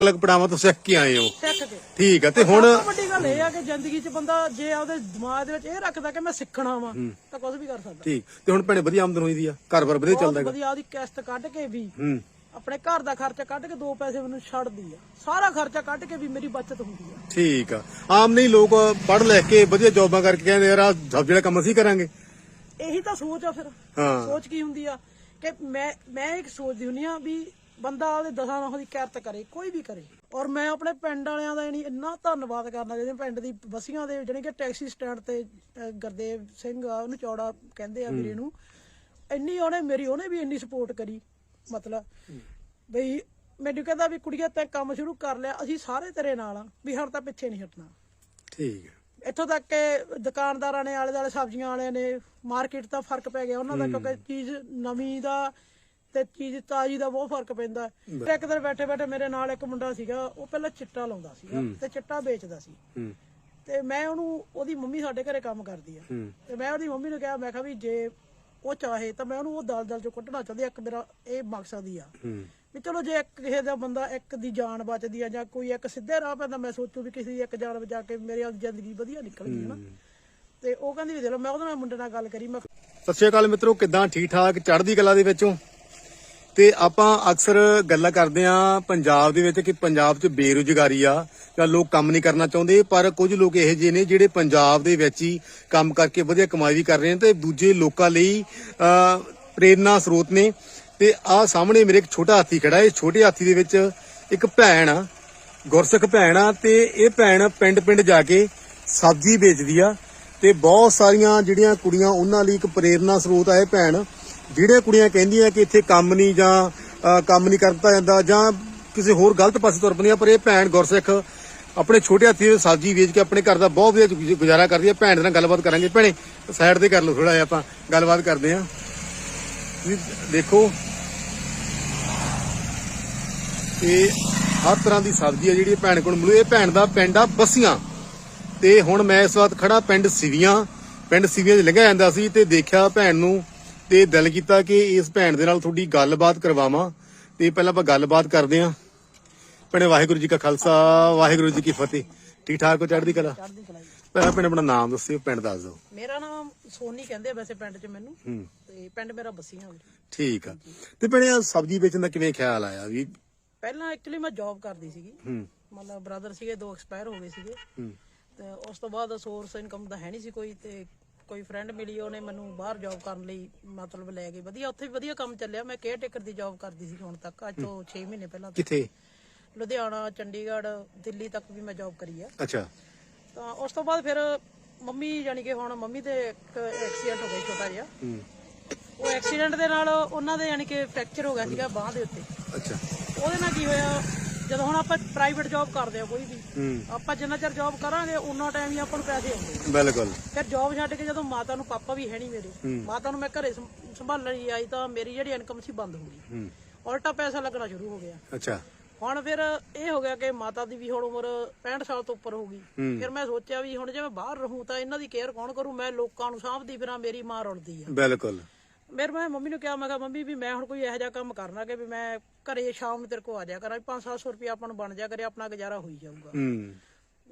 ਅਲੱਗ ਪੜਾਵਾਂ ਤੋਂ ਸਿੱਖ ਕੇ ਆਏ ਹੋ। ਸਿੱਖ ਕੇ। ਠੀਕ ਆ ਤੇ ਹੁਣ ਸਭ ਤੋਂ ਵੱਡੀ ਗੱਲ ਇਹ ਆ ਕਿ ਜ਼ਿੰਦਗੀ 'ਚ ਬੰਦਾ ਜੇ ਆਪਦੇ ਦਿਮਾਗ ਦੇ ਵਿੱਚ ਇਹ ਰੱਖਦਾ ਕਿ ਮੈਂ ਸਿੱਖਣਾ ਵਾ ਤਾਂ ਕੁਝ ਵੀ ਕਰ ਸਕਦਾ। ਠੀਕ ਤੇ ਹੁਣ ਭੈਣੇ ਵਧੀਆ ਆਮਦਨ ਹੋਈ ਦੀ ਆ ਘਰ-ਬਾਰ ਵਧੀਆ ਚੱਲਦਾ ਬਹੁਤ ਹੈਗਾ। ਵਧੀਆ ਉਹਦੀ ਕਿਸ਼ਤ ਕੱਢ ਕੇ ਵੀ ਹੂੰ। ਆਪਣੇ ਘਰ ਦਾ ਖਰਚਾ ਕੱਢ ਕੇ ਦੋ ਪੈਸੇ ਮੈਨੂੰ ਛੱਡਦੀ ਆ। ਸਾਰਾ ਖਰਚਾ ਕੱਢ ਕੇ ਵੀ ਮੇਰੀ ਬਚਤ ਹੁੰਦੀ ਆ। ਠੀਕ ਆ ਆਮ ਨਹੀਂ ਲੋਕ ਪੜ੍ਹ ਲੈ ਕੇ ਵਧੀਆ ਜੌਬਾਂ ਕਰਕੇ ਕਹਿੰਦੇ ਯਾਰ ਆ ਜਿਹੜਾ ਕੰਮ ਅਸੀਂ ਕਰਾਂਗੇ। ਇਹੀ ਤਾਂ ਸੋਚ ਆ ਫਿਰ। ਹਾਂ। ਸੋਚ ਕੀ ਹੁੰਦੀ ਆ ਕਿ ਮੈਂ ਮੈਂ ਇੱਕ ਸੋਚਦੀ ਹੁੰਨੀ ਆ ਵੀ ਬੰਦਾ ਉਹਦੇ ਦਸਾਂ ਨੌਂ ਦੀ ਕਿਰਤ ਕਰੇ ਕੋਈ ਵੀ ਕਰੇ। ਔਰ ਮੈਂ ਆਪਣੇ ਪਿੰਡ ਵਾਲਿਆਂ ਦਾ ਯਾਨੀ ਇੰਨਾ ਧੰਨਵਾਦ ਕਰਨਾ ਜਿਹੜੇ ਪਿੰਡ ਦੀ ਬੱਸੀਆਂ ਦੇ ਜਿਹੜੇ ਕਿ ਟੈਕਸੀ ਸਟੈਂਡ ਤੇ ਗੁਰਦੇਵ ਸਿੰਘ ਆ ਉਹਨੂੰ ਚੌੜਾ ਕਹਿੰਦੇ ਆ ਵੀਰੇ ਨੂੰ। ਇੰਨੀ ਉਹਨੇ ਮੇਰੀ ਉਹਨੇ ਵੀ ਇੰਨੀ ਸਪੋਰਟ ਕਰੀ ਮਤਲਬ। ਬਈ ਮੈਨੂੰ ਕਹਿੰਦਾ ਵੀ ਕੁੜੀਆ ਤੈਂ ਕੰਮ ਸ਼ੁਰੂ ਕਰ ਲਿਆ ਅਸੀਂ ਸਾਰੇ ਤੇਰੇ ਨਾਲ ਆ ਵੀ ਹਰ ਤਾਂ ਪਿੱਛੇ ਨਹੀਂ ਹਟਣਾ। ਠੀਕ ਆ ਇੱਥੋਂ ਤੱਕ ਕਿ ਦੁਕਾਨਦਾਰਾਂ ਨੇ ਆਲੇ ਦੁਆਲੇ ਸਬਜ਼ੀਆਂ ਵਾਲਿਆਂ ਨੇ ਮਾਰਕੀਟ ਦਾ ਫ਼ਰਕ ਪੈ ਗਿਆ ਉਹਨਾਂ ਦਾ ਕਿਉਂਕਿ ਚੀਜ਼ ਨਵੀਂ ਦਾ ਤੇ ਚੀਜ਼ ਤਾਜ਼ੀ ਦਾ ਬਹੁਤ ਫ਼ਰਕ ਪੈਂਦਾ ਹੈ। ਫਿਰ ਇੱਕ ਦਿਨ ਬੈਠੇ ਬੈਠੇ ਮੇਰੇ ਨਾਲ ਇੱਕ ਮੁੰਡਾ ਸੀਗਾ ਉਹ ਪਹਿਲਾਂ ਚਿੱਟਾ ਲਾਉਂਦਾ ਸੀਗਾ ਤੇ ਚਿੱਟਾ ਵੇਚਦਾ ਸੀ। ਹੂੰ। ਤੇ ਮੈਂ ਉਹਨੂੰ ਉਹਦੀ ਮੰਮੀ ਸਾਡੇ ਘਰੇ ਕੰਮ ਕਰਦੀ ਆ। ਹੂੰ। ਤੇ ਮੈਂ ਉਹਦੀ ਮੰਮੀ ਨੂੰ ਕਿਹਾ ਮੈਂ ਕਿਹਾ ਵੀ ਜੇ ਉਹ ਚਾਹੇ ਤਾਂ ਮੈਂ ਉਹਨੂੰ ਉਹ ਦਲਦਲ ਚੋਂ ਕੱਢਣਾ ਚਾਹੁੰਦੀ ਆ। ਇੱਕ ਮੇਰਾ ਇਹ ਮਕਸਦ ਹੀ ਆ। ਹੂੰ। ਵੀ ਚਲੋ ਜੇ ਇੱਕ ਕਿਸੇ ਦਾ ਬੰਦਾ ਇੱਕ ਦੀ ਜਾਨ ਬਚਦੀ ਆ ਜਾਂ ਕੋਈ ਇੱਕ ਸਿੱਧੇ ਰਾਹ ਪੈਂਦਾ ਮੈਂ ਸੋਚੂ ਵੀ ਕਿਸੇ ਦੀ ਇੱਕ ਜਾਨ ਬਚਾ ਕੇ ਮੇਰੀ ਆਪਦੀ ਜ਼ਿੰਦਗੀ ਵਧੀਆ ਨਿਕਲ ਗਈ ਹਨਾ। ਤੇ ਉਹ ਕਹਿੰਦੀ ਵੀ ਦੇ ਲਓ ਮੈਂ ਉਹਦੇ ਨਾਲ ਮੁੰਡੇ ਨਾਲ ਗੱਲ ਕਰੀ ਮੈਂ ਸਤਿ ਸ਼੍ਰੀ ਅਕਾਲ ਮਿੱਤਰੋ ਕਿੱਦਾਂ ਠੀਕ ਠਾਕ ਚੜ੍ਹਦੀ ਕਲਾ ਦੇ ਵਿੱਚੋਂ? ਤੇ ਆਪਾਂ ਅਕਸਰ ਗੱਲਾਂ ਕਰਦੇ ਆਂ ਪੰਜਾਬ ਦੇ ਵਿੱਚ ਕਿ ਪੰਜਾਬ 'ਚ ਬੇਰੁਜ਼ਗਾਰੀ ਆ ਜਾਂ ਲੋਕ ਕੰਮ ਨਹੀਂ ਕਰਨਾ ਚਾਹੁੰਦੇ ਪਰ ਕੁਝ ਲੋਕ ਇਹੋ ਜਿਹੇ ਨੇ ਜਿਹੜੇ ਪੰਜਾਬ ਦੇ ਵਿੱਚ ਹੀ ਕੰਮ ਕਰਕੇ ਵਧੀਆ ਕਮਾਈ ਵੀ ਕਰ ਰਹੇ ਨੇ ਤੇ ਦੂਜੇ ਲੋਕਾਂ ਲਈ ਅਹ, ਪ੍ਰੇਰਨਾ ਸਰੋਤ ਨੇ। ਤੇ ਆਹ ਸਾਹਮਣੇ ਮੇਰੇ ਇੱਕ ਛੋਟਾ ਹਾਥੀ ਖੜਾ ਹੈ। ਇਸ ਛੋਟੇ ਹਾਥੀ ਦੇ ਵਿੱਚ ਇੱਕ ਭੈਣ ਆ ਗੁਰਸਿੱਖ ਭੈਣ ਆ ਤੇ ਇਹ ਭੈਣ ਪਿੰਡ-ਪਿੰਡ ਜਾ ਕੇ ਸਬਜ਼ੀ ਵੇਚਦੀ ਆ ਤੇ ਬਹੁਤ ਸਾਰੀਆਂ ਜਿਹੜੀਆਂ ਕੁੜੀਆਂ ਉਹਨਾਂ ਲਈ ਇੱਕ ਪ੍ਰੇਰਨਾ ਸਰੋਤ ਆ ਇਹ ਭੈਣ। ਜਿਹੜੀਆਂ ਕੁੜੀਆਂ ਕਹਿੰਦੀਆਂ ਕਿ ਇੱਥੇ ਕੰਮ ਨਹੀਂ ਜਾਂ ਅਹ, ਕੰਮ ਨਹੀਂ ਕਰਤਾ ਜਾਂਦਾ ਜਾਂ ਕਿਸੇ ਹੋਰ ਗਲਤ ਪਾਸੇ ਤੁਰ ਪੈਂਦੀਆਂ ਪਰ ਇਹ ਭੈਣ ਗੁਰਸਿੱਖ ਆਪਣੇ ਛੋਟੇ ਹੱਥੀ ਸਬਜ਼ੀ ਵੇਚ ਕੇ ਆਪਣੇ ਘਰ ਦਾ ਬਹੁਤ ਵਧੀਆ ਗੁਜ਼ਾਰਾ ਕਰਦੀ ਹੈ। ਭੈਣ ਦੇ ਨਾਲ ਗੱਲਬਾਤ ਕਰਾਂਗੇ। ਭੈਣੇ ਸਾਈਡ ਤੇ ਕਰ ਲਓ ਥੋੜਾ ਜਿਹਾ ਆਪਾਂ ਗੱਲਬਾਤ ਕਰਦੇ ਹਾਂ। ਤੁਸੀਂ ਦੇਖੋ ਇਹ ਹਰ ਤਰ੍ਹਾਂ ਦੀ ਸਬਜ਼ੀ ਆ ਜਿਹੜੀ ਭੈਣ ਕੋਲ ਮਿਲੂ। ਇਹ ਭੈਣ ਦਾ ਪਿੰਡ ਆ ਬਸੀਆਂ। ਤੇ ਹੁਣ ਮੈਂ ਇਸ ਵਕਤ ਖੜਾ ਪਿੰਡ ਸਿਵੀਆਂ। ਪਿੰਡ ਸਿਵੀਆਂ 'ਚ ਲੰਘਿਆ ਜਾਂਦਾ ਸੀ ਤੇ ਦੇਖਿਆ ਭੈਣ ਨੂੰ ਤੇ ਦਿਲ ਕੀਤਾ ਕਿ ਇਸ ਭੈਣ ਦੇ ਨਾਲ ਤੁਹਾਡੀ ਗੱਲਬਾਤ ਕਰਵਾਵਾਂ। ਤੇ ਪਹਿਲਾਂ ਆਪਾਂ ਗੱਲਬਾਤ ਕਰਦੇ ਆਂ ਭੈਣੇ ਵਾਹਿਗੁਰੂ ਜੀ ਕਾ ਖਾਲਸਾ ਵਾਹਿਗੁਰੂ ਜੀ ਕੀ ਫਤਿਹ। ਠੀਕ ਠਾਕ ਹੋ? ਚੜ੍ਹਦੀ ਕਲਾ? ਚੜ੍ਹਦੀ ਪਹਿਲਾਂ ਭੈਣੇ ਆਪਣਾ ਨਾਮ ਦੱਸਿਓ ਪਿੰਡ ਦੱਸ। ਦਿਓ ਮੇਰਾ ਨਾਮ ਸੋਨੀ ਕਹਿੰਦੇ ਆ ਵੈਸੇ ਪਿੰਡ 'ਚ ਮੈਨੂੰ। ਹੂੰ। ਤੇ ਪਿੰਡ ਮੇਰਾ ਬੱਸੀਆਂ ਵੀਰੇ। ਠੀਕ ਆ। ਤੇ ਭੈਣੇ ਆਹ ਸਬਜ਼ੀ ਵੇਚਣ ਦਾ ਕਿਵੇਂ ਖਿਆਲ ਆਇਆ ਵੀ? ਪਹਿਲਾਂ ਐਕਚੁਅਲੀ ਮੈਂ ਜੌਬ ਕਰਦੀ ਸੀਗੀ। ਹੂੰ। ਮਤਲਬ ਬ੍ਰਦਰ ਸੀਗੇ ਦੋ ਐਕਸਪਾਇਰ ਹੋ ਗਏ ਸੀਗੇ। ਹੂੰ। ਤੇ ਉਸ ਤੋਂ ਬਾਅਦ ਸੋਰਸ ਇਨਕਮ ਦਾ ਹੈ ਨਹੀਂ ਸੀ ਕੋਈ ਤੇ ਕੋਈ ਫਰੈਂਡ ਮਿਲੀ ਉਹਨੇ ਮੈਨੂੰ ਬਾਹਰ ਜੌਬ ਕਰਨ ਲਈ ਮਤਲਬ ਲੈ ਗਏ। ਵਧੀਆ ਉੱਥੇ ਵੀ ਵਧੀਆ ਕੰਮ ਚੱਲਿਆ। ਮੈਂ ਕੇਅਰ ਟੇਕਰ ਦੀ ਜੌਬ ਕਰਦੀ ਸੀ ਹੁਣ ਤੱਕ ਅੱਜ ਤੋਂ 6 ਮਹੀਨੇ ਪਹਿਲਾਂ ਕਿੱਥੇ? ਲੁਧਿਆਣਾ ਚੰਡੀਗੜ੍ਹ ਦਿੱਲੀ ਤੱਕ ਵੀ ਮੈਂ ਜੌਬ ਕਰੀ ਆ। ਅੱਛਾ। ਤਾਂ ਉਸ ਤੋਂ ਬਾਅਦ ਫਿਰ ਮੰਮੀ ਜਾਨੀ ਕਿ ਹੁਣ ਮੰਮੀ ਤੇ ਇੱਕ ਐਕਸੀਡੈਂਟ ਹੋ ਗਿਆ ਛੋਟਾ ਜਿਹਾ। ਹੂੰ। ਉਹ ਐਕਸੀਡੈਂਟ ਦੇ ਨਾਲ ਉਹਨਾਂ ਦੇ ਯਾਨੀ ਕਿ ਫ੍ਰੈਕਚਰ ਹੋ ਗਿਆ ਸੀਗਾ ਬਾਹ ਦੇ ਉੱਤੇ। ਅੱਛਾ। ਉਹਦੇ ਨਾਲ ਕੀ ਹੋਇਆ? ਜਦੋਂ ਹੁਣ ਆਪਾਂ ਪ੍ਰਾਈਵੇਟ ਜੌਬ ਕਰਦੇ ਆ ਕੋਈ ਵੀ ਆਪਾਂ ਜਿੰਨਾ ਚਿਰ ਜੌਬ ਕਰਾਂਗੇ ਉਨਾ ਟਾਈਮ ਹੀ ਆਪਾਂ ਨੂੰ ਪੈਸੇ ਆਉਂਦੇ ਬਿਲਕੁਲ। ਫਿਰ ਜੌਬ ਛੱਡ ਕੇ ਜਦੋਂ ਮਾਤਾ ਨੂੰ ਪਾਪਾ ਵੀ ਹੈ ਨਹੀਂ ਮੇਰੇ। ਮਾਤਾ ਨੂੰ ਮੈਂ ਘਰੇ ਸੰਭ- ਸੰਭਾਲਣ ਲਈ ਆਈ ਤਾਂ ਮੇਰੀ ਜਿਹੜੀ ਇਨਕਮ ਸੀ ਬੰਦ ਹੋ ਗਈ। ਉਲਟਾ ਪੈਸਾ ਲੱਗਣਾ ਸ਼ੁਰੂ ਹੋ ਗਿਆ। ਅੱਛਾ। ਹੁਣ ਫਿਰ ਇਹ ਹੋ ਗਿਆ ਕਿ ਮਾਤਾ ਦੀ ਵੀ ਹੁਣ ਉਮਰ 65 ਸਾਲ ਤੋਂ ਉੱਪਰ ਹੋ ਗਈ। ਫਿਰ ਮੈਂ ਸੋਚਿਆ ਵੀ ਹੁਣ ਜੇ ਮੈਂ ਬਾਹਰ ਰਹੂੰ ਤਾਂ ਇਹਨਾਂ ਦੀ ਕੇਅਰ ਕੌਣ ਕਰੂ? ਮੈਂ ਲੋਕਾਂ ਨੂੰ ਸਾਂਭਦੀ ਫਿਰਾਂ ਮੇਰੀ ਮਾਂ ਰੁਲਦੀ ਆ। ਬਿਲਕੁਲ। ਮੇਰੇ ਮੈਂ ਮੰਮੀ ਨੂੰ ਕਿਹਾ ਮੈਂ ਕਿਹਾ ਮੰਮੀ ਵੀ ਮੈਂ ਹੁਣ ਕੋਈ ਇਹੋ ਜਿਹਾ ਕੰਮ ਕਰਨਾ ਕਿ ਵੀ ਮੈਂ ਘਰੇ ਸ਼ਾਮ ਨੂੰ ਤੇਰੇ ਕੋ ਆ ਜਾਇਆ ਕਰਾਂ 5-700 ਰੁਪਏ ਆਪਾਂ ਨੂੰ ਬਣ ਜਾ ਕਰੇ ਆਪਣਾ ਗੁਜ਼ਾਰਾ ਹੋਈ ਜਾਊਗਾ। ਹੂੰ।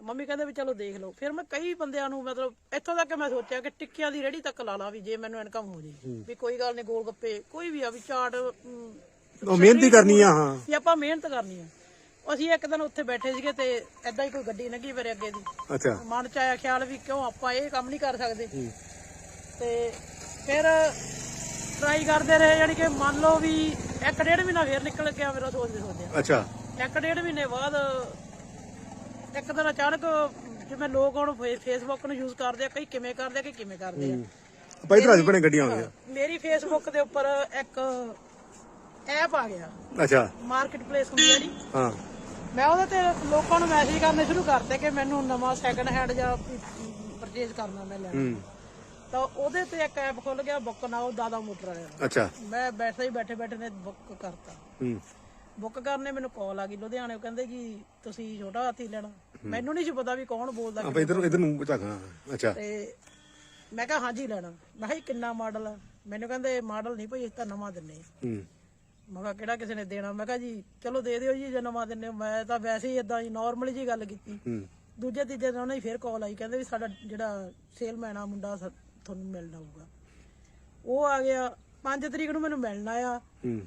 ਮੰਮੀ ਕਹਿੰਦੇ ਵੀ ਚਲੋ ਦੇਖ ਲਓ। ਫਿਰ ਮੈਂ ਕਈ ਬੰਦਿਆਂ ਨੂੰ ਮਤਲਬ ਇੱਥੋਂ ਤੱਕ ਮੈਂ ਸੋਚਿਆ ਕਿ ਟਿੱਕਿਆਂ ਦੀ ਰੇੜੀ ਤੱਕ ਲਾ ਲਾ ਵੀ ਜੇ ਮੈਨੂੰ ਇਨਕਮ ਹੋ ਜੇ। ਵੀ ਕੋਈ ਗੱਲ ਨਹੀਂ ਗੋਲ ਗੱਪੇ ਕੋਈ ਵੀ ਆ ਵੀ ਚਾਟ ਉਹ ਮਿਹਨਤੀ ਕਰਨੀ ਆ ਹਾਂ। ਵੀ ਆਪਾਂ ਮਿਹਨਤ ਕਰਨੀ ਆ। ਅਸੀਂ ਇੱਕ ਦਿਨ ਉੱਥੇ ਬੈਠੇ ਸੀਗੇ ਤੇ ਐਦਾਂ ਹੀ ਕੋਈ ਗੱਡੀ ਲੰਘੀ ਮੇਰੇ ਅੱਗੇ ਦੀ। ਅੱਛਾ। ਮਨ ਚ ਆਇਆ ਖਿਆਲ ਵੀ ਕਿਉਂ ਆਪਾਂ ਇਹ ਕੰਮ ਨਹੀਂ ਕਰ ਸਕਦੇ। ਤੇ ਫਿਰ ਟਰਾਈ ਕਰਦੇ ਰਹੇ ਯਾਨੀ ਕਿ ਮੰਨ ਲਓ ਵੀ ਇੱਕ ਡੇਢ ਮਹੀਨਾ ਫੇਰ ਨਿਕਲ ਗਿਆ ਮੇਰਾ ਸੋਚਦੇ ਸੋਚਦੇ। ਅੱਛਾ। ਇੱਕ ਡੇਢ ਮਹੀਨੇ ਬਾਅਦ ਇੱਕ ਦਿਨ ਅਚਾਨਕ ਜਿਵੇਂ ਲੋਕ ਹੁਣ ਫੇਸਬੁੱਕ ਨੂੰ ਯੂਜ਼ ਕਰਦੇ ਆ ਕਈ ਕਿਵੇਂ ਕਰਦੇ ਆ ਕਈ ਕਿਵੇਂ ਕਰਦੇ ਆ। ਇਧਰ ਅੱਜ ਬਣੇ ਗੱਡੀਆਂ ਆਉਂਦੀਆਂ ਮੇਰੀ ਫੇਸਬੁੱਕ ਦੇ ਉੱਪਰ ਇੱਕ ਐਪ ਆ ਗਿਆ। ਅੱਛਾ। ਮਾਰਕੀਟ ਪਲੇਸ ਹੁੰਦੀ ਹੈ ਜੀ। ਹਾਂ। ਮੈਂ ਉਹਦੇ ਤੇ ਲੋਕਾਂ ਨੂੰ ਮੈਸੇਜ ਕਰਨੇ ਸ਼ੁਰੂ ਕਰਤੇ ਕਿ ਮੈਨੂੰ ਨਵਾਂ ਸੈਕੰਡ ਹੈਂਡ ਜਾਂ ਪਰਚੇਜ਼ ਕਰਨਾ ਮੈਂ ਲੈਣਾ ਤਾਂ ਉਹਦੇ ਤੇ ਇੱਕ ਐਪ ਖੁੱਲ ਗਿਆ ਬੁੱਕ ਨਾਓ ਦਾਦਾ ਮੋਟਰ ਵਾਲਿਆ ਅੱਛਾ। ਮੈਂ ਬੈਠਾ ਹੀ ਬੈਠੇ ਬੈਠੇ ਨੇ ਬੁੱਕ ਕਰਤਾ। ਹੂੰ। ਬੁੱਕ ਕਰਨੇ ਮੈਨੂੰ ਕਾਲ ਆ ਗਈ ਲੁਧਿਆਣੇ ਉਹ ਕਹਿੰਦੇ ਜੀ ਤੁਸੀਂ ਛੋਟਾ ਹਾਥੀ ਲੈਣਾ। ਮੈਨੂੰ ਨਹੀਂ ਸੀ ਪਤਾ ਵੀ ਕੌਣ ਬੋਲਦਾ ਆਪਾਂ ਇਧਰ ਇਧਰ ਨੂੰ ਝਾਕਾਂ ਅੱਛਾ। ਤੇ ਮੈਂ ਕਿਹਾ ਹਾਂਜੀ ਲੈਣਾ। ਮੈਂ ਕਿਹਾ ਕਿੰਨਾ ਮਾਡਲ ਆ? ਮੈਨੂੰ ਕਹਿੰਦੇ ਮਾਡਲ ਨਹੀਂ ਭਾਈ ਇਸ ਤਾਂ ਨਵਾਂ ਦਿੰਨੇ। ਹੂੰ। ਮੈਂ ਕਿਹਾ ਕਿਹੜਾ ਕਿਸੇ ਨੇ ਦੇਣਾ? ਮੈਂ ਕਿਹਾ ਜੀ ਚਲੋ ਦੇ ਦਿਓ ਜੀ ਜੇ ਨਵਾਂ ਹੋ। ਮੈਂ ਤਾਂ ਵੈਸੇ ਹੀ ਇਦਾਂ ਹੀ ਨਾਰਮਲੀ ਜੀ ਗੱਲ ਕੀਤੀ। ਹੂੰ। ਦੂਜੇ ਤੀਜੇ ਦਿਨ ਉਹਨਾਂ ਦੀ ਫੇਰ ਕਾਲ ਆਈ। ਕਹਿੰਦੇ ਵੀ ਸਾਡਾ ਜਿਹੜਾ ਸੇਲਮੈਨ ਆ ਮੁੰਡਾ ਤੁਹਾਨੂੰ ਮਿਲਣਾ ਹੋਊਗਾ। ਉਹ ਆ ਗਿਆ 5 ਤਰੀਕ ਨੂੰ ਮੈਨੂੰ ਮਿਲਣ ਆਇਆ। ਹੂੰ।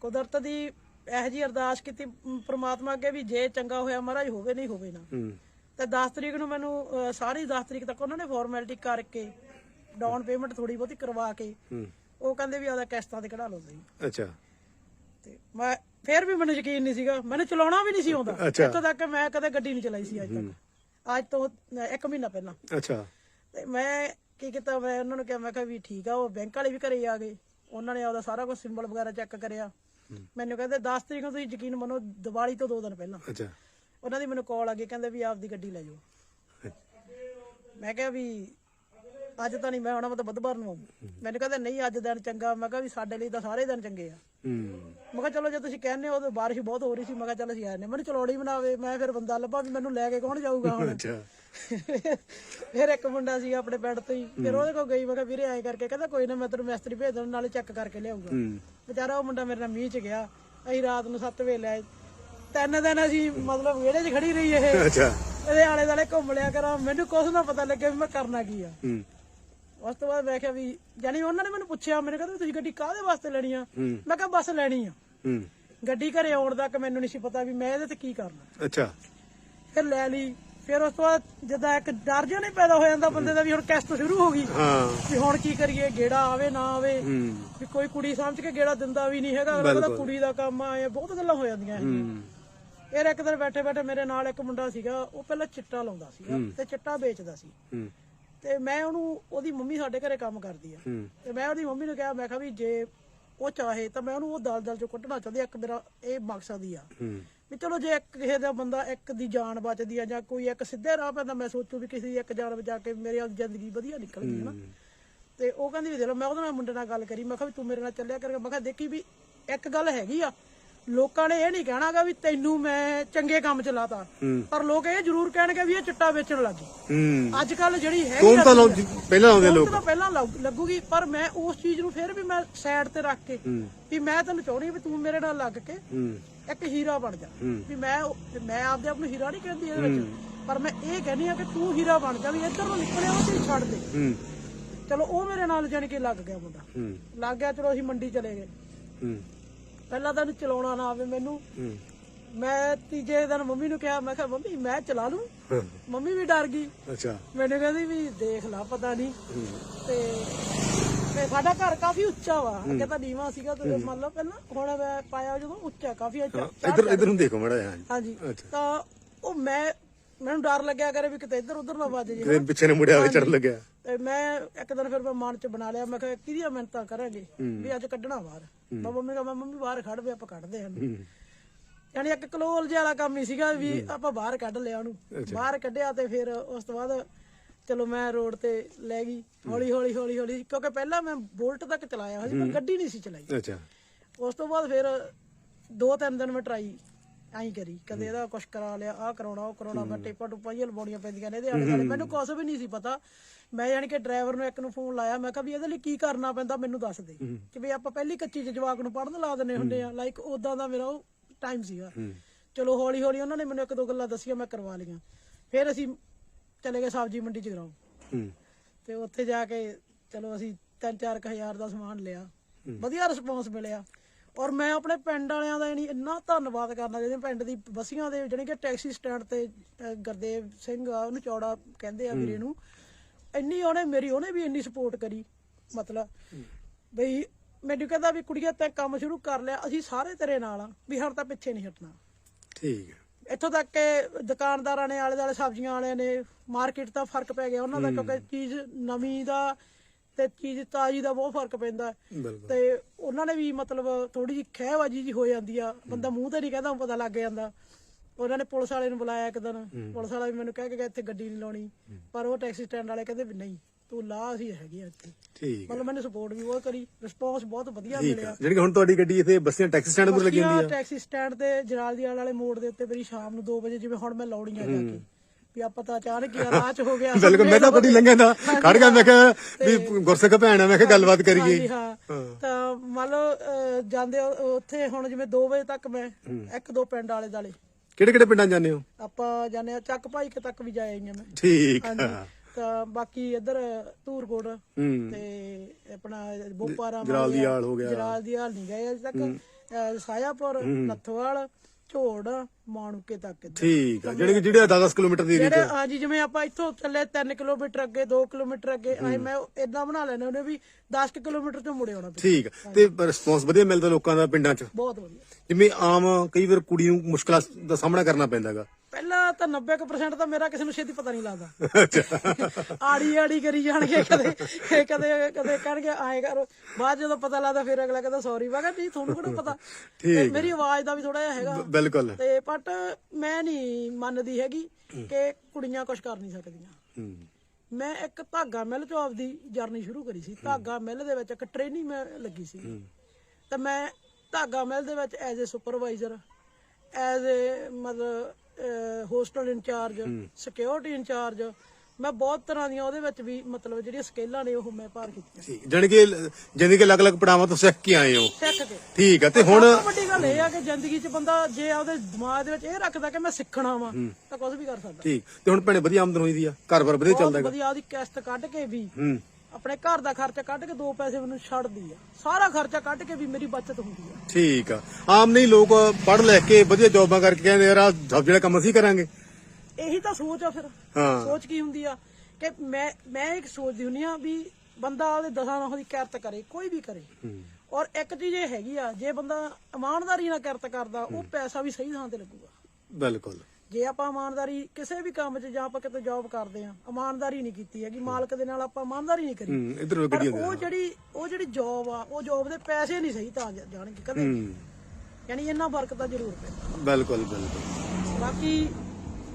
ਕੁਦਰਤ ਦੀ ਇਹ ਜੀ ਅਰਦਾਸ ਕੀਤੀ ਪ੍ਰਮਾਤਮਾ ਅੱਗੇ ਵੀ ਜੇ ਚੰਗਾ ਹੋਇਆ ਮਹਾਰਾਜ ਹੋਵੇ ਨਹੀਂ ਹੋਵੇ ਨਾ। ਹੂੰ। ਤੇ 10 ਤਰੀਕ ਨੂੰ ਮੈਨੂੰ ਸਾਰੀ 10 ਤਰੀਕ ਤੱਕ ਉਹਨਾਂ ਨੇ ਫਾਰਮੈਲਿਟੀ ਕਰਕੇ ਡਾਊਨ ਪੇਮੈਂਟ ਥੋੜੀ ਬਹੁਤੀ ਕਰਵਾ ਕੇ ਹੂੰ। ਉਹ ਕਹਿੰਦੇ ਵੀ ਆਦਾ ਕਿਸ਼ਤਾਂ ਤੇ ਕਢਾ ਲਓ ਤੁਸੀਂ। ਅੱਛਾ। ਤੇ ਮੈਂ ਫੇਰ ਵੀ ਮੈਨੂੰ ਯਕੀਨ ਨਹੀਂ ਸੀਗਾ ਮੈਨੂੰ ਚਲਾਉਣਾ ਵੀ ਨਹੀਂ ਸੀ ਆਉਂਦਾ। ਇੱਥੋਂ ਤੱਕ ਮੈਂ ਕਦੇ ਗੱਡੀ ਨਹੀਂ ਚਲਾਈ ਸੀ ਅੱਜ ਤੱਕ। ਅੱਜ ਤੋਂ ਅ, ਇੱਕ ਮਹੀਨਾ ਪਹਿਲਾਂ। ਅੱਛਾ। ਤੇ ਮੈਂ ਕੀ ਕੀਤਾ ਮੈਂ ਉਹਨਾਂ ਨੂੰ ਕਿਹਾ ਮੈਂ ਕਿਹਾ ਵੀ ਠੀਕ ਆ ਉਹ ਬੈਂਕ ਵਾਲੇ ਵੀ ਘਰੇ ਆ ਗਏ। ਉਹਨਾਂ ਨੇ ਆਪਦਾ ਸਾਰਾ ਕੁਝ ਸਿੰਬਲ ਵਗੈਰਾ ਚੈੱਕ ਕਰਿਆ। ਮੈਨੂੰ ਕਹਿੰਦੇ 10 ਤਰੀਕ ਨੂੰ ਤੁਸੀਂ ਯਕੀਨ ਮੰਨੋ ਦੀਵਾਲੀ ਤੋਂ 2 ਦਿਨ ਪਹਿਲਾਂ। ਅੱਛਾ। ਉਹਨਾਂ ਦੀ ਮੈਨੂੰ ਕਾਲ ਆ ਗਈ ਕਹਿੰਦੇ ਵੀ ਆਪਦੀ ਗੱਡੀ ਲੈ ਜਾਓ। ਮੈਂ ਕਿਹਾ ਵੀ ਅੱਜ ਤਾਂ ਨਹੀਂ ਮੈਂ ਆਉਣਾ ਮੈਂ ਤਾਂ ਬੁੱਧਵਾਰ ਨੂੰ ਆਊਂ। ਮੈਨੂੰ ਕਹਿੰਦੇ ਨਹੀਂ ਅੱਜ ਦਿਨ ਚੰਗਾ। ਮੈਂ ਕਿਹਾ ਵੀ ਸਾਡੇ ਲਈ ਤਾਂ ਸਾਰੇ ਦਿਨ ਚੰਗੇ ਆ। ਹੂੰ ਮੈਂ ਕਿਹਾ ਚਲੋ ਜੇ ਤੁਸੀਂ ਕਹਿੰਦੇ ਹੋ ਤਾਂ ਬਾਰਿਸ਼ ਬਹੁਤ ਹੋ ਰਹੀ ਸੀ। ਮੈਂ ਕਿਹਾ ਚੱਲ ਅਸੀਂ ਆਏ ਨੇ ਮੈਨੂੰ ਚਲੌੜੀ ਬਣਾਵੇ ਮੈਂ ਫਿਰ ਬੰਦਾ ਲੱਭਾ ਵੀ ਮੈਨੂੰ ਲੈ ਕੇ ਕੌਣ ਜਾਊਗਾ ਹੁਣ। ਅੱਛਾ। ਫਿਰ ਇੱਕ ਮੁੰਡਾ ਸੀ ਆਪਣੇ ਪਿੰਡ ਤੋਂ ਹੀ ਫਿਰ ਉਹਦੇ ਕੋਲ ਗਈ ਮੈਂ ਕਿਹਾ ਵੀਰੇ ਐਂ ਕਰਕੇ ਕਹਿੰਦਾ ਕੋਈ ਨਾ ਮੈਂ ਤੈਨੂੰ ਮਿਸਤਰੀ ਭੇਜ ਦੇਣਾ ਨਾਲੇ ਚੈੱਕ ਕਰਕੇ ਲਿਆਊਗਾ। ਵਿਚਾਰਾ ਉਹ ਮੁੰਡਾ ਮੇਰੇ ਨਾਲ ਮੀਂਹ ਚ ਗਿਆ। ਅਸੀਂ ਰਾਤ ਨੂੰ 7 ਵਜੇ ਲੈ ਤਿੰਨ ਦਿਨ ਅਸੀਂ ਮਤਲਬ ਵਿਹੜੇ 'ਚ ਖੜੀ ਰਹੀ ਇਹ। ਅੱਛਾ। ਇਹਦੇ ਆਲੇ ਦਾਲੇ ਘੁੰਮ ਲਿਆ ਕਰਾਂ। ਮੈਨੂੰ ਕੁਛ ਨਾ ਪਤਾ ਲੱਗਿਆ ਵੀ ਮੈਂ ਕਰਨਾ ਕੀ ਆ। ਹੂੰ। ਉਸ ਤੋਂ ਬਾਅਦ ਮੈਂ ਕਿਹਾ ਵੀ ਜਾਨੀ ਉਹਨਾਂ ਨੇ ਮੈਨੂੰ ਪੁੱਛਿਆ ਮੈਨੂੰ ਕਹਿੰਦੇ ਤੁਸੀਂ ਗੱਡੀ ਕਾਹਦੇ ਵਾਸਤੇ ਲੈਣੀ ਆ? ਮੈਂ ਕਿਹਾ ਬੱਸ ਲੈਣੀ ਆ। ਹੂੰ। ਗੱਡੀ ਘਰੇ ਆਉਣ ਤੱਕ ਮੈਨੂੰ ਨਹੀਂ ਸੀ ਪਤਾ ਵੀ ਮੈਂ ਇਹਦੇ ਤੇ ਕੀ ਕਰਨਾ। ਅੱਛਾ। ਫਿਰ ਲੈ ਲਈ। ਫਿਰ ਉਸ ਤੋਂ ਬਾਅਦ ਜਦੋਂ ਇੱਕ ਡਰ ਜਿਹਾ ਨਹੀਂ ਪੈਦਾ ਹੋ ਜਾਂਦਾ ਬੰਦੇ ਦਾ ਵੀ ਹੁਣ ਕਿਸ਼ਤ ਸ਼ੁਰੂ ਹੋ ਗਈ। ਹਾਂ। ਵੀ ਹੁਣ ਕੀ ਕਰੀਏ ਗੇੜਾ ਆਵੇ ਨਾ ਆਵੇ। ਵੀ ਕੋਈ ਕੁੜੀ ਸਮਝ ਕੇ ਗੇੜਾ ਦਿੰਦਾ ਵੀ ਨਹੀਂ ਹੈਗਾ। ਅਗਲਾ ਕਹਿੰਦਾ ਕੁੜੀ ਦਾ ਕੰਮ ਆ ਇਹ ਬਹੁਤ ਗੱਲਾਂ ਹੋ ਜਾਂਦੀਆਂ ਇਹ ਇੱਕ ਦਿਨ ਬੈਠੇ ਬੈਠੇ ਮੇਰੇ ਨਾਲ ਇੱਕ ਮੁੰਡਾ ਸੀਗਾ ਉਹ ਪਹਿਲਾਂ ਚਿੱਟਾ ਲਾਉਂਦਾ ਸੀਗਾ ਤੇ ਚਿੱਟਾ ਵੇਚਦਾ ਸੀ। ਤੇ ਮੈਂ ਉਹਨੂੰ ਉਹਦੀ ਮੰਮੀ ਸਾਡੇ ਘਰੇ ਕੰਮ ਕਰਦੀ ਆ। ਤੇ ਮੈਂ ਉਹਦੀ ਮੰਮੀ ਨੂੰ ਕਿਹਾ ਮੈਂ ਕਿਹਾ ਵੀ ਜੇ ਉਹ ਚਾਹੇ ਤਾਂ ਮੈਂ ਉਹਨੂੰ ਉਹ ਦਲਦਲ ਚੋਂ ਕੱਢਣਾ ਚਾਹੁੰਦੀ ਆ। ਇੱਕ ਮੇਰਾ ਇਹ ਮਕਸਦ ਹੀ ਆ। ਵੀ ਚਲੋ ਜੇ ਇੱਕ ਕਿਸੇ ਦਾ ਬੰਦਾ ਇੱਕ ਦੀ ਜਾਨ ਬਚਦੀ ਆ ਜਾਂ ਕੋਈ ਇੱਕ ਸਿੱਧੇ ਰਾਹ ਪੈਂਦਾ ਮੈਂ ਸੋਚੂ ਵੀ ਕਿਸੇ ਦੀ ਇੱਕ ਜਾਨ ਬਚਾ ਕੇ ਮੇਰੀ ਜ਼ਿੰਦਗੀ ਵਧੀਆ ਨਿਕਲ ਗਈ ਹੈ। ਨਾ ਤੇ ਉਹ ਕਹਿੰਦੀ ਵੀ ਦੇ ਲੋ ਮੈਂ ਉਹਦੇ ਨਾਲ ਮੁੰਡੇ ਨਾਲ ਗੱਲ ਕਰੀ ਮੈਂ ਕਿਹਾ ਵੀ ਤੂੰ ਮੇਰੇ ਨਾਲ ਚੱਲਿਆ ਕਰ ਮੈਂ ਕਿਹਾ ਦੇਖੀ ਵੀ ਇੱਕ ਗੱਲ ਹੈਗੀ ਆ ਲੋਕਾਂ ਨੇ ਇਹ ਨਹੀਂ ਕਹਿਣਾਗਾ ਵੀ ਤੈਨੂੰ ਮੈਂ ਚੰਗੇ ਕੰਮ ਚ ਲਾਤਾ। ਹੂੰ। ਪਰ ਲੋਕ ਇਹ ਜ਼ਰੂਰ ਕਹਿਣਗੇ ਵੀ ਇਹ ਚਿੱਟਾ ਵੇਚਣ ਲੱਗੀ ਹੂੰ। ਅੱਜ ਕੱਲ ਜਿਹੜੀ ਹੈਗੀ ਕੌਣ ਤਾਂ ਪਹਿਲਾਂ ਆਉਂਦੇ ਲੋਕ। ਤਾਂ ਪਹਿਲਾਂ ਲੱਗ- ਲੱਗੂਗੀ ਪਰ ਮੈਂ ਉਸ ਚੀਜ਼ ਨੂੰ ਫਿਰ ਵੀ ਮੈਂ ਸਾਈਡ ਤੇ ਰੱਖ ਕੇ ਵੀ ਮੈਂ ਤੈਨੂੰ ਚਾਹੁੰਦੀ ਵੀ ਤੂੰ ਮੇਰੇ ਨਾਲ ਲੱਗ ਕੇ ਹੂੰ। ਇੱਕ ਹੀਰਾ ਬਣ ਜਾ। ਵੀ ਮੈਂ ਮੈਂ ਆਪਦੇ ਆਪ ਨੂੰ ਹੀਰਾ ਨਹੀਂ ਕਹਿੰਦੀ ਇਹਦੇ ਵਿੱਚ। ਪਰ ਮੈਂ ਇਹ ਕਹਿੰਦੀ ਆ ਕਿ ਤੂੰ ਹੀਰਾ ਬਣ ਜਾ ਵੀ ਇੱਧਰ ਨੂੰ ਨਿਕਲਿਆ ਉਹ ਤੇ ਛੱਡ ਦੇ। ਹੂੰ। ਚਲੋ ਉਹ ਮੇਰੇ ਨਾਲ ਜਾਣੀ ਕਿ ਲੱਗ ਗਿਆ ਮੁੰਡਾ। ਹੂੰ। ਲੱਗ ਗਿਆ ਚਲੋ ਅਸੀਂ ਮੰਡੀ ਚਲੇ ਗਏ। ਹੂੰ। ਪਹਿਲਾਂ ਤਾਂ ਇਹਨੂੰ ਚਲਾਉਣਾ ਨਾ ਆਵੇ ਮੈਨੂੰ। ਮੈਂ ਤੀਜੇ ਦਿਨ ਮੰਮੀ ਨੂੰ ਕਿਹਾ ਮੈਂ ਕਿਹਾ ਮੰਮੀ ਮੈਂ ਚਲਾ ਲੂੰ। ਮੰਮੀ ਵੀ ਡਰ ਗਈ। ਅੱਛਾ। ਮੈਨੂੰ ਕਹਿੰਦੀ ਵੀ ਦੇਖ ਲਾ ਪਤਾ ਨਹੀਂ। ਤੇ ਤੇ ਸਾਡਾ ਘਰ ਕਾਫੀ ਉੱਚਾ ਵਾ। ਅੱਗੇ ਤਾਂ ਨੀਵਾਂ ਸੀਗਾ ਤੇ ਮੰਨ ਲਓ ਪਹਿਲਾਂ ਹੁਣ ਮੈਂ ਪਾਇਆ ਜਦੋਂ ਉੱਚਾ ਕਾਫੀ ਉੱਚਾ। ਇੱਧਰ ਇੱਧਰ ਨੂੰ ਦੇਖੋ ਮੜਾ ਹਾਂਜੀ। ਅੱਛਾ। ਤਾਂ ਉਹ ਮੈਂ ਮੈਨੂੰ ਡਰ ਲੱਗਿਆ ਕਰੇ ਵੀ ਕਿਤੇ ਇੱਧਰ ਉੱਧਰ ਨਾ ਵੱਜ ਜੇ ਕਿਤੇ ਪਿੱਛੇ ਨੇ ਮੁੜਿਆ ਹੋਵੇ ਚੜ ਲੱਗਿਆ। ਤੇ ਮੈਂ ਇੱਕ ਦਿਨ ਫਿਰ ਮੈਂ ਮਨ ਚ ਬਣਾ ਲਿਆ ਮੈਂ ਕਿਹਾ ਕਿਹਦੀਆਂ ਮਿਹਨਤਾਂ ਕਰਾਂਗੇ? ਵੀ ਅੱਜ ਕੱਢਣਾ ਬਾਹਰ। ਮੈਂ ਮੰਮੀ ਕਹਾ ਮੈਂ ਮੰਮੀ ਬਾਹਰ ਖੜ ਵੀ ਆਪਾਂ ਕੱਢਦੇ ਹਾਂ। ਯਾਨੀ ਇੱਕ ਕਲੋਲ ਜਿਹਾ ਵਾਲਾ ਕੰਮ ਹੀ ਸੀਗਾ ਵੀ ਆਪਾਂ ਬਾਹਰ ਕੱਢ ਲਿਆ ਉਹਨੂੰ। ਬਾਹਰ ਕੱਢਿਆ ਤੇ ਫਿਰ ਉਸ ਤੋਂ ਬਾਅਦ ਚਲੋ ਮੈਂ ਰੋਡ ਤੇ ਲੈ ਗਈ। ਹੌਲੀ ਹੌਲੀ ਹੌਲੀ ਹੌਲੀ ਕਿਉਂਕਿ ਪਹਿਲਾਂ ਮੈਂ ਬੋਲਟ ਤੱਕ ਚਲਾਇਆ ਸੀ ਪਰ ਗੱਡੀ ਨਹੀਂ ਸੀ ਚਲਾਈ। ਅੱਛਾ। ਉਸ ਤੋਂ ਬਾਅਦ ਫਿਰ ਦੋ ਤਿੰਨ ਦਿਨ ਮੈਂ ਟਰਾਈ ਐਂ ਕਰੀ ਕਦੇ ਇਹਦਾ ਕੁਛ ਕਰਾ ਲਿਆ ਆਹ ਕਰਾਉਣਾ ਉਹ ਕਰਾਉਣਾ ਮੈਂ ਟੇਪਾਂ ਟੁਪਾਂ ਹੀ ਲਵਾਉਣੀਆਂ ਪੈਂਦੀਆਂ ਨੇ ਇਹਦੇ ਆਲੇ ਦੁਆਲੇ। ਮੈਨੂੰ ਕੁਛ ਵੀ ਨਹੀਂ ਸੀ ਪਤਾ। ਮੈਂ ਯਾਨੀ ਕਿ ਡਰਾਈਵਰ ਨੂੰ ਇੱਕ ਨੂੰ ਫੋਨ ਲਾਇਆ ਮੈਂ ਕਿਹਾ ਵੀ ਇਹਦੇ ਲਈ ਕੀ ਕਰਨਾ ਪੈਂਦਾ ਮੈਨੂੰ ਦੱਸ ਦੇ। ਕਿ ਵੀ ਆਪਾਂ ਪਹਿਲੀ ਕੱਚੀ ਚ ਜਵਾਕ ਨੂੰ ਪੜਨ ਲਾ ਦਿੰਨੇ ਹੁੰਦੇ ਆ ਲਾਈਕ ਉਦਾਂ ਦਾ ਮੇਰਾ ਉਹ ਟਾਈਮ ਸੀਗਾ। ਚਲੋ ਹੌਲੀ ਹੌਲੀ ਉਹਨਾਂ ਨੇ ਮੈਨੂੰ ਇੱਕ ਦੋ ਗੱਲਾਂ ਦੱਸੀਆਂ ਮੈਂ ਕਰਵਾ ਲਈਆਂ। ਫਿਰ ਅਸੀਂ ਚਲੇ ਗਏ ਸਬਜ਼ੀ ਮੰਡੀ ਚ ਗਰਾਉਂ ਤੇ ਉੱਥੇ ਜਾ ਕੇ ਚਲੋ ਅਸੀਂ 3-4 ਹਜ਼ਾਰ ਦਾ ਸਮਾਨ ਲਿਆ। ਵਧੀਆ ਰਿਸਪੌਂਸ ਮਿਲਿਆ। ਔਰ ਮੈਂ ਆਪਣੇ ਪਿੰਡ ਵਾਲਿਆਂ ਦਾ ਯਾਨੀ ਇੰਨਾ ਧੰਨਵਾਦ ਕਰਨਾ ਜਿਹੜੇ ਪਿੰਡ ਦੀ ਬਸੀਆਂ ਦੇ ਜਿਹੜੇ ਕਿ ਟੈਕਸੀ ਸਟੈਂਡ ਤੇ ਗੁਰਦੇਵ ਸਿੰਘ ਆ ਉਹਨੂੰ ਚੌੜਾ ਕਹਿੰਦੇ ਆ ਵੀਰੇ ਨੂੰ। ਇੰਨੀ ਉਹਨੇ ਮੇਰੀ ਉਹਨੇ ਵੀ ਇੰਨੀ ਸਪੋਰਟ ਕਰੀ ਮਤਲਬ। ਬਈ ਮੈਨੂੰ ਕਹਿੰਦਾ ਵੀ ਕੁੜੀਆਂ ਤੈਂ ਕੰਮ ਸ਼ੁਰੂ ਕਰ ਲਿਆ ਅਸੀਂ ਸਾਰੇ ਤੇਰੇ ਨਾਲ ਆ ਵੀ ਹਰ ਤਾਂ ਪਿੱਛੇ ਨਹੀਂ ਹਟਣਾ। ਠੀਕ ਹੈ। ਇੱਥੋਂ ਤੱਕ ਕਿ ਦੁਕਾਨਦਾਰਾਂ ਨੇ ਆਲੇ ਦੁਆਲੇ ਸਬਜ਼ੀਆਂ ਵਾਲਿਆਂ ਨੇ ਮਾਰਕੀਟ ਦਾ ਫ਼ਰਕ ਪੈ ਗਿਆ ਉਹਨਾਂ ਦਾ ਕਿਉਂਕਿ ਚੀਜ਼ ਨਵੀਂ ਦਾ ਤੇ ਚੀਜ਼ ਤਾਜ਼ੀ ਦਾ ਬਹੁਤ ਫ਼ਰਕ ਪੈਂਦਾ ਹੈ। ਬਿਲਕੁਲ। ਤੇ ਉਹਨਾਂ ਨੇ ਵੀ ਮਤਲਬ ਥੋੜੀ ਜਿਹੀ ਖਹਿਬਾਜੀ ਜੀ ਹੋ ਜਾਂਦੀ ਆ। ਬੰਦਾ ਮੂੰਹ ਤੇ ਨਹੀਂ ਕਹਿੰਦਾ ਉਹ ਪਤਾ ਲੱਗ ਜਾਂਦਾ। ਉਹਨਾਂ ਨੇ ਪੁਲਿਸ ਵਾਲੇ ਨੂੰ ਬੁਲਾਇਆ ਇੱਕ ਦਿਨ। ਪੁਲਿਸ ਵਾਲਾ ਵੀ ਮੈਨੂੰ ਕਹਿ ਕੇ ਗਿਆ ਇੱਥੇ ਗੱਡੀ ਨਹੀਂ ਲਾਉਣੀ। ਪਰ ਉਹ ਟੈਕਸੀ ਸਟੈਂਡ ਵਾਲੇ ਕਹਿੰਦੇ ਵੀ ਨਹੀਂ ਤੂੰ ਲਾ ਅਸੀਂ ਹੈਗੇ ਆ ਇੱਥੇ। ਠੀਕ ਹੈ ਮਤਲਬ ਮੈਨੂੰ ਸਪੋਰਟ ਵੀ ਬਹੁਤ ਕਰੀ। ਰਿਸਪੌਂਸ ਬਹੁਤ ਵਧੀਆ ਠੀਕ ਮਿਲਿਆ। ਹੈ ਜਿਹੜੀ ਕਿ ਹੁਣ ਤੁਹਾਡੀ ਗੱਡੀ ਇੱਥੇ ਬੱਸੀਆਂ ਟੈਕਸੀ ਸਟੈਂਡ ਉੱਪਰ ਲੱਗੀ ਹੁੰਦੀ ਆ ਟੈਕਸੀ ਸਟੈਂਡ ਤੇ ਜਲਾਲ ਦੀ ਵਾਲੇ ਮੋੜ ਦੇ ਉੱਤੇ ਮੇਰੀ ਸ਼ਾਮ ਨੂੰ 2 ਵਜੇ ਜਿਵੇਂ ਹੁਣ ਮੈਂ ਲਾਉਣੀ ਆ ਜਾ ਕੇ। ਵੀ ਆਪਾਂ ਤਾਂ ਅਚਾਨਕ ਹੀ ਰਾਹ ਚ ਹੋ ਗਿਆ ਬਿਲਕੁਲ ਮੈਂ ਤਾਂ ਬੜੀ ਲੰਘਿਆ ਦਾ ਖੜ ਗਿਆ ਮੈਂ ਕਿਹਾ ਵੀ ਗੁਰਸਿੱਖ ਭੈਣ ਆ ਮੈਂ ਕਿਹਾ ਗੱਲਬਾਤ ਕਰੀਏ। ਹਾਂਜੀ ਹਾਂ। ਤਾਂ ਮੰਨ ਲਓ ਅਹ, ਜਾਂਦੇ ਉਹ- ਉੱਥੇ ਹੁਣ ਜਿਵੇਂ 2 ਵਜੇ ਤੱਕ ਮੈਂ ਇੱਕ ਦੋ ਪਿੰਡ ਆਲੇ ਦਾਲੇ। ਕਿਹੜੇ ਕਿਹੜੇ ਪਿੰਡਾਂ ਜਾਂਦੇ ਹੋ? ਆਪਾਂ ਜਾਂਦੇ ਆ ਚੱਕ ਭਾਈ ਕੇ ਤੱਕ ਵੀ ਜਾ ਆਈਆਂ ਮੈਂ। ਠੀਕ ਆ। ਤਾਂ ਬਾਕੀ ਇੱਧਰ ਧੂਰਕੋਟ ਤੇ ਆਪਣਾ ਬੋਪਾਰਾ ਜਲਾਲ ਦੀ ਹਾਲ ਹੋ ਗਿਆ। ਜਲਾਲ ਦੀ ਹਾਲ ਨਹੀਂ ਗਏ ਅਜੇ ਤੱਕ। ਸਾਜਾਪੁਰ ਨੱਥੋਵਾਲ ਝੋੜ ਮਾਣੂਕੇ ਤੱਕ। ਠੀਕ ਆ ਜਿਹੜੇ ਕਿ ਜਿਹੜੇ 10 ਕਿਲੋਮੀਟਰ ਦੀ ਏਰੀਆ ਜਿਹੜੇ ਹਾਂਜੀ ਜਿਵੇਂ ਆਪਾਂ ਇੱਥੋਂ ਚੱਲੇ 3 ਕਿਲੋਮੀਟਰ ਅੱਗੇ 2 ਕਿਲੋਮੀਟਰ ਅੱਗੇ ਐ ਮੈਂ ਇਦਾਂ ਬਣਾ ਲੈਣੇ ਉਹਨੇ ਵੀ 10 ਕੁ ਕਿਲੋਮੀਟਰ ਤੋਂ ਮੁੜੇ ਆਉਣਾ। ਠੀਕ ਆ ਤੇ ਰਿਸਪੌਂਸ ਵਧੀਆ ਮਿਲਦਾ ਲੋਕਾਂ ਦਾ ਪਿੰਡਾਂ 'ਚ? ਬਹੁਤ ਵਧੀਆ। ਜਿਵੇਂ ਆਮ ਕਈ ਵਾਰ ਕੁੜੀ ਨੂੰ ਮੁਸ਼ਕਲਾਂ ਦਾ ਸਾਹਮਣਾ ਕਰਨਾ ਪੈਂਦਾਗਾ ਪਹਿਲਾਂ ਤਾਂ 90% ਤਾਂ ਮੇਰਾ ਕਿਸੇ ਨੂੰ ਛੇਤੀ ਪਤਾ ਨਹੀਂ ਲੱਗਦਾ। ਆੜੀ ਆੜੀ ਕਰੀ ਜਾਣਗੇ ਕਦੇ ਕਦੇ ਕਦੇ ਕਹਿਣਗੇ ਆਏ ਕਰ। ਬਾਅਦ ਜਦੋਂ ਪਤਾ ਲੱਗਦਾ ਫਿਰ ਅਗਲਾ ਕਹਿੰਦਾ ਸੌਰੀ ਮੈਂ ਕਿਹਾ ਨਹੀਂ ਤੁਹਾਨੂੰ ਕਿਹੜਾ ਪਤਾ? ਤੇ ਮੇਰੀ ਆਵਾਜ਼ ਦਾ ਵੀ ਥੋੜਾ ਜਿਹਾ ਹੈਗਾ। ਬਿਲਕੁਲ। ਤੇ ਬਟ ਮੈਂ ਨਹੀਂ ਮੰਨਦੀ ਹੈਗੀ ਕਿ ਕੁੜੀਆਂ ਕੁਝ ਕਰ ਨਹੀਂ ਸਕਦੀਆਂ। ਮੈਂ ਇੱਕ ਧਾਗਾ ਮਿਲ ਤੋਂ ਆਪਦੀ ਜਰਨੀ ਸ਼ੁਰੂ ਕਰੀ ਸੀ। ਧਾਗਾ ਮਿਲ ਦੇ ਵਿੱਚ ਇੱਕ ਟ੍ਰੇਨਿੰਗ ਮੈਂ ਲੱਗੀ ਸੀ। ਤੇ ਮੈਂ ਧਾਗਾ ਮਿਲ ਦੇ ਵਿੱਚ as a supervisor as a ਮਤਲਬ ਹੋਸਟਲ ਇੰਚਾਰਜ ਸਿਕਿਉਰਿਟੀ ਇੰਚਾਰਜ ਮੈਂ ਬਹੁਤ ਤਰ੍ਹਾਂ ਦੀਆਂ ਉਹਦੇ ਵਿੱਚ ਵੀ ਮਤਲਬ ਜਿਹੜੀਆਂ ਸਕੇਲਾਂ ਨੇ ਉਹ ਮੈਂ ਪਾਰ ਕੀਤੀਆਂ। ਠੀਕ। ਜਾਣੀ ਕਿ ਜ਼ਿੰਦਗੀ ਦੇ ਅਲੱਗ-ਅਲੱਗ ਪੜਾਵਾਂ ਤੋਂ ਸਿੱਖ ਕੇ ਆਏ ਹੋ। ਸਿੱਖ ਕੇ। ਠੀਕ ਆ ਤੇ ਹੁਣ ਸਭ ਤੋਂ ਵੱਡੀ ਗੱਲ ਇਹ ਆ ਕਿ ਜ਼ਿੰਦਗੀ 'ਚ ਬੰਦਾ ਜੇ ਆਪਦੇ ਦਿਮਾਗ ਦੇ ਵਿੱਚ ਇਹ ਰੱਖਦਾ ਕਿ ਮੈਂ ਸਿੱਖਣਾ ਵਾ ਤਾਂ ਕੁਝ ਵੀ ਕਰ ਸਕਦਾ। ਠੀਕ। ਤੇ ਹੁਣ ਭੈਣੇ ਵਧੀਆ ਆਮਦਨ ਹੋਈ ਦੀ ਆ ਘਰ-ਬਾਰ ਵਧੀਆ ਚੱਲਦਾ ਬਹੁਤ ਵਧੀਆ ਉਹਦੀ ਕਿਸ਼ਤ ਕੱਢ ਕੇ ਵੀ ਹੂੰ। ਆਪਣੇ ਘਰ ਦਾ ਖਰਚਾ ਕੱਢ ਕੇ ਦੋ ਪੈਸੇ ਮੈਨੂੰ ਛੱਡਦੀ ਆ। ਸਾਰਾ ਖਰਚਾ ਕੱਢ ਕੇ ਵੀ ਮੇਰੀ ਬਚਤ ਹੁੰਦੀ ਆ। ਠੀਕ ਆ। ਆਮ ਨਹੀਂ ਲੋਕ ਪੜ੍ਹ ਲੈ ਕੇ ਵਧੀਆ ਜੌਬਾਂ ਕਰਕੇ ਕਹਿੰਦੇ ਯਾਰ ਆ ਜਿਹੜਾ ਕੰਮ ਅਸੀਂ ਕਰਾਂਗੇ। ਇਹੀ ਤਾਂ ਸੋਚ ਆ ਫਿਰ। ਹਾਂ। ਸੋਚ ਕੀ ਹੁੰਦੀ ਆ? ਕਿ ਮੈਂ ਮੈਂ ਇੱਕ ਸੋਚਦੀ ਹੁੰਦੀ ਆ ਵੀ ਬੰਦਾ ਉਹਦੇ ਦਸਾਂ ਨੌਂ ਦੀ ਕਿਰਤ ਕਰੇ ਕੋਈ ਵੀ ਕਰੇ। ਔਰ ਇੱਕ ਚੀਜ਼ ਇਹ ਹੈਗੀ ਆ ਜੇ ਬੰਦਾ ਇਮਾਨਦਾਰੀ ਨਾਲ ਕਿਰਤ ਕਰਦਾ ਉਹ ਪੈਸਾ ਵੀ ਸਹੀ ਥਾਂ ਤੇ ਲੱਗੂਗਾ। ਬਿਲਕੁਲ। ਜੇ ਆਪਾਂ ਇਮਾਨਦਾਰੀ ਕਿਸੇ ਵੀ ਕੰਮ 'ਚ ਜਾਂ ਆਪਾਂ ਕਿਤੇ ਜੌਬ ਕਰਦੇ ਆ ਇਮਾਨਦਾਰੀ ਨਹੀਂ ਕੀਤੀ ਹੈਗੀ ਮਾਲਕ ਦੇ ਨਾਲ ਆਪਾਂ ਇਮਾਨਦਾਰੀ ਨਹੀਂ ਕਰੀ। ਹੂੰ ਇਧਰ ਪਰ ਗੱਡੀ ਉਹ ਜਿਹੜੀ ਉਹ ਜਿਹੜੀ ਜੌਬ ਆ ਉਹ ਜੌਬ ਦੇ ਪੈਸੇ ਨਹੀਂ ਸਹੀ ਤਾਂ ਜਾ- ਜਾਣਗੇ ਕਦੇ। ਹੂੰ। ਯਾਨੀ ਇੰਨਾ ਫ਼ਰਕ ਤਾਂ ਜ਼ਰੂਰ ਪੈਂਦਾ। ਬਿਲਕੁਲ ਬਿਲਕੁਲ। ਬਾਕੀ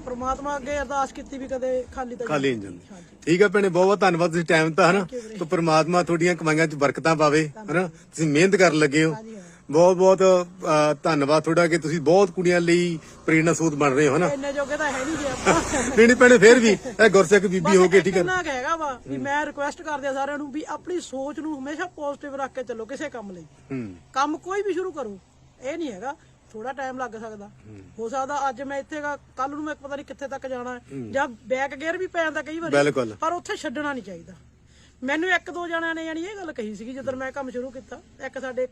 ਪ੍ਰਮਾਤਮਾ ਅੱਗੇ ਅਰਦਾਸ ਕੀਤੀ ਵੀ ਕਦੇ ਖਾਲੀ ਤਾਂ ਖਾਲੀ ਨਹੀਂ ਜਾਂਦੀ। ਹਾਂਜੀ। ਠੀਕ ਆ ਭੈਣੇ ਬਹੁਤ ਬਹੁਤ ਧੰਨਵਾਦ ਤੁਸੀਂ ਟਾਈਮ ਤਾਂ ਹਨਾ। ਤੇ ਪ੍ਰਮਾਤਮਾ ਤੁਹਾਡੀਆਂ ਕਮਾਈਆਂ 'ਚ ਬਰਕਤਾਂ ਪਾਵੇ ਹਨਾ। ਤੁਸੀਂ ਮਿਹਨਤ ਕਰਨ ਲੱਗੇ ਹੋ। ਹਾਂਜੀ ਹਾਂ ਬਹੁਤ ਬਹੁਤ ਧੰਨਵਾਦ ਤੁਹਾਡਾ ਕਿ ਤੁਸੀਂ ਬਹੁਤ ਕੁੜੀਆਂ ਲਈ ਪ੍ਰੇਰਨਾ ਸਰੋਤ ਬਣ ਰਹੇ ਹੋ ਹਨਾ? ਇੰਨੇ ਜੋਗੇ ਤਾਂ ਹੈ ਨਹੀਂ ਜੀ ਆਪਾਂ। ਨਹੀਂ ਨਹੀਂ ਭੈਣੇ ਫੇਰ ਵੀ ਇਹ ਗੁਰਸਿੱਖ ਬੀਬੀ ਹੋ ਕੇ ਠੀਕ ਹੈ ਕਿੰਨਾ ਹੈਗਾ ਵਾ ਵੀ ਮੈਂ ਰਿਕੁਐਸਟ ਕਰਦੇ ਆ ਸਾਰਿਆਂ ਨੂੰ ਵੀ ਆਪਣੀ ਸੋਚ ਨੂੰ ਹਮੇਸ਼ਾ ਪੋਜ਼ਿਟਿਵ ਰੱਖ ਕੇ ਚੱਲੋ ਕਿਸੇ ਕੰਮ ਲਈ। ਕੰਮ ਕੋਈ ਵੀ ਸ਼ੁਰੂ ਕਰੋ ਇਹ ਨਹੀਂ ਹੈਗਾ ਥੋੜਾ ਟਾਈਮ ਲੱਗ ਸਕਦਾ। ਹੋ। ਸਕਦਾ ਅੱਜ ਮੈਂ ਇੱਥੇ ਗਾ ਕੱਲ ਨੂੰ ਮੈਂ ਪਤਾ ਨਹੀਂ ਕਿੱਥੇ ਤੱਕ ਜਾਣਾ ਜਾਂ ਬੈਕ ਗੇਅਰ ਵੀ ਪੈ ਜਾਂਦਾ ਕਈ ਵਾਰੀ ਪਰ ਉੱਥੇ ਛੱਡਣਾ ਨਹੀਂ ਚਾਹੀਦਾ। ਮੈਨੂੰ ਇੱਕ ਦੋ ਜਣਿਆਂ ਨੇ ਯਾਨੀ ਇਹ ਗੱਲ ਕਹੀ ਸੀਗੀ ਜਦੋਂ ਮੈਂ ਕੰਮ ਸ਼ੁਰੂ ਕੀਤਾ ਇੱਕ ਸਾਡੇ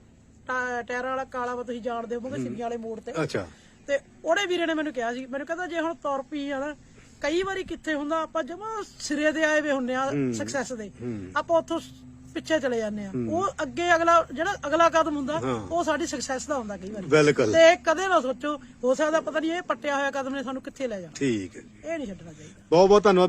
ਟਾਇਰਾਂ ਵਾਲਾ ਕਾਲਾ ਵਾ ਤੁਸੀਂ ਜਾਣਦੇ ਹੋਵੋਗੇ ਸਿੱਧੀਆਂ ਵਾਲੇ ਮੋੜ ਤੇ। ਅੱਛਾ। ਤੇ ਉਹਦੇ ਵੀਰੇ ਨੇ ਮੈਨੂੰ ਕਿਹਾ ਸੀ ਮੈਨੂੰ ਕਹਿੰਦਾ ਜੇ ਹੁਣ ਤੁਰ ਪਈ ਆ ਨਾ ਕਈ ਵਾਰੀ ਕਿੱਥੇ ਹੁੰਦਾ ਆਪਾਂ ਜਮਾ ਸਿਰੇ ਦੇ ਆਏ ਵੇ ਹੁੰਨੇ ਆ ਸਕਸੈਸ ਦੇ। ਆਪਾਂ ਉੱਥੋਂ ਪਿੱਛੇ ਚਲੇ ਜਾਂਦੇ ਆ। ਉਹ ਅੱਗੇ ਅਗਲਾ ਜਿਹੜਾ ਅਗਲਾ ਕਦਮ ਹੁੰਦਾ ਉਹ ਸਾਡੀ ਸਕਸੈਸ ਦਾ ਹੁੰਦਾ ਕਈ ਵਾਰੀ। ਬਿਲਕੁਲ। ਤੇ ਕਦੇ ਨਾ ਸੋਚੋ ਹੋ ਸਕਦਾ ਪਤਾ ਨਹੀਂ ਇਹ ਪੱਟਿਆ ਹੋਇਆ ਕਦਮ ਨੇ ਸਾਨੂੰ ਕਿੱਥੇ ਲੈ ਜਾਣਾ। ਠੀਕ ਹੈ ਇਹ ਨਹੀਂ ਛੱਡਣਾ ਚਾਹੀਦਾ। ਬਹੁਤ ਬਹੁਤ ਧੰਨਵਾਦ।